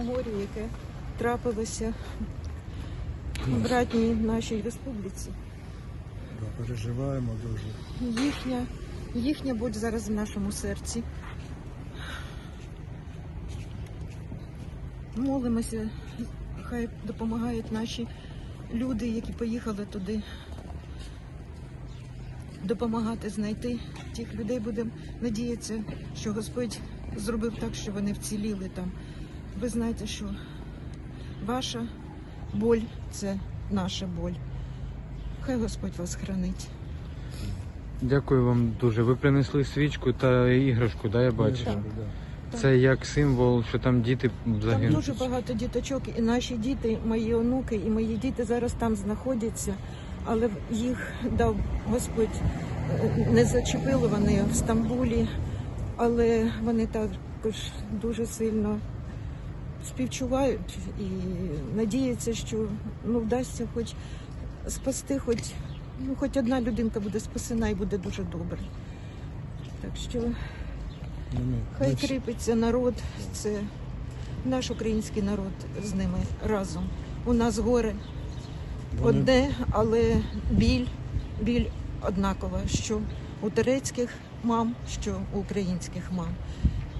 тому яке трапилося в братній нашій республіці. Да, переживаємо дуже. Їхня, їхня будь зараз в нашому серці. Молимося, хай допомагають наші люди, які поїхали туди. Допомагати знайти тих людей. Будемо надіятися, що Господь зробив так, що вони вціліли там. Ви знаєте, що ваша боль це наша боль. Хай Господь вас хранить. Дякую вам дуже. Ви принесли свічку та іграшку, да, я бачу. Так. Це як символ, що там діти Там дуже багато діточок, і наші діти, мої онуки, і мої діти зараз там знаходяться, але їх дав Господь е, не зачепили вони в Стамбулі, але вони також дуже сильно співчувають і надіються, що ну, вдасться хоч спасти, хоч, ну, хоч одна людинка буде спасена і буде дуже добре. Так що Ну, Хай кріпиться народ, це наш український народ з ними разом. У нас горе одне, але біль, біль однакова, що у турецьких мам, що у українських мам.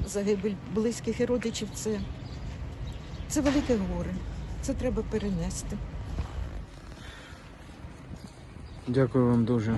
Загибель близьких і родичів це, це велике горе. Це треба перенести. Дякую вам дуже.